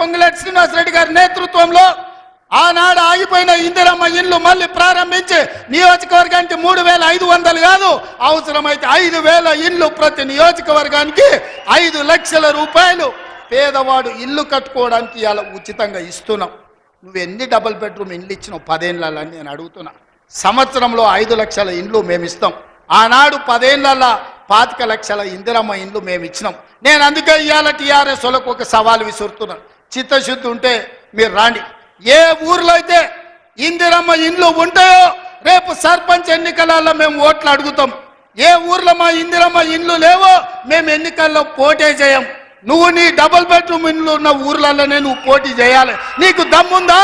పొంగులేటి శ్రీనివాసరెడ్డి గారి నేతృత్వంలో ఆనాడు ఆగిపోయిన ఇందిరమ్మ ఇల్లు మళ్ళీ ప్రారంభించి నియోజకవర్గానికి మూడు వేల ఐదు వందలు కాదు అవసరమైతే ఐదు వేల ఇల్లు ప్రతి నియోజకవర్గానికి ఐదు లక్షల రూపాయలు పేదవాడు ఇల్లు కట్టుకోవడానికి ఇలా ఉచితంగా ఇస్తున్నాం. నువ్వు ఎన్ని డబుల్ బెడ్రూమ్ ఇండ్లు ఇచ్చినావు పదేళ్ళని నేను అడుగుతున్నా. సంవత్సరంలో ఐదు లక్షల ఇండ్లు మేము ఇస్తాం. ఆనాడు పదేళ్ళ పాతిక లక్షల ఇందిరమ్మ ఇండ్లు మేము ఇచ్చినాం. నేను అందుకే ఇవాళ టీఆర్ఎస్ వాళ్ళకు ఒక సవాల్ విసురుతున్నాను. చిత్తశుద్ధి ఉంటే మీరు రాండి. ఏ ఊర్లో అయితే ఇందిరమ్మ ఇండ్లు ఉంటాయో రేపు సర్పంచ్ ఎన్నికలలో మేము ఓట్లు అడుగుతాం. ఏ ఊర్లో మా ఇందిరమ్మ ఇండ్లు లేవో మేము ఎన్నికల్లో పోటీ చేయం. నువ్వు నీ డబుల్ బెడ్రూమ్ ఇండ్లు ఉన్న ఊర్లలోనే నువ్వు పోటీ చేయాలి. నీకు దమ్ముందా?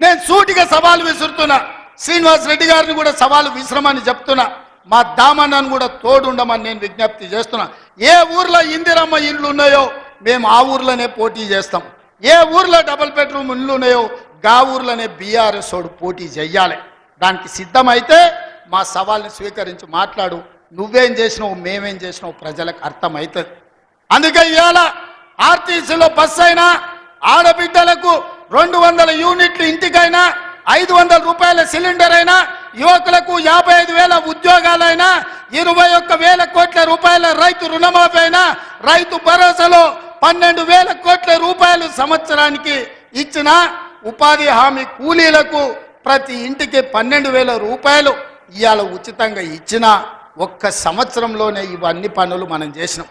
నేను సూటిగా సవాలు విసురుతున్నా. శ్రీనివాస్ రెడ్డి గారిని కూడా సవాలు విశ్రమని చెప్తున్నా. మా దామన్నను కూడా తోడుండమని నేను విజ్ఞప్తి చేస్తున్నా. ఏ ఊర్లో ఇందిరమ్మ ఇండ్లు ఉన్నాయో మేము ఆ ఊర్లోనే పోటీ చేస్తాం. ఏ ఊర్లో డబుల్ బెడ్రూమ్ ఇల్లు ఉన్నాయో గా ఊర్లోనే బీఆర్ఎస్ వాడు పోటీ చెయ్యాలి దానికి సిద్ధమైతే మా సవాల్ని స్వీకరించి మాట్లాడు. నువ్వేం చేసినావు మేమేం చేసినావు ప్రజలకు అర్థమవుతుంది అందుకే ఇవాళ ఆర్టీసీలో బస్సు అయినా ఆడబిడ్డలకు రెండు వందల యూనిట్లు ఇంటికైనా ఐదు వందల రూపాయల సిలిండర్ అయినా యువకులకు యాభై ఐదు వేల ఉద్యోగాలైనా ఇరవై ఒక్క వేల కోట్ల రూపాయల రైతు రుణమాఫీ అయినా రైతు భరోసాలో పన్నెండు వేల కోట్ల రూపాయలు సంవత్సరానికి ఇచ్చిన ఉపాధి హామీ కూలీలకు ప్రతి ఇంటికి పన్నెండు వేల రూపాయలు ఇవాళ ఉచితంగా ఇచ్చిన ఒక్క సంవత్సరంలోనే ఇవన్నీ పనులు మనం చేసినాం.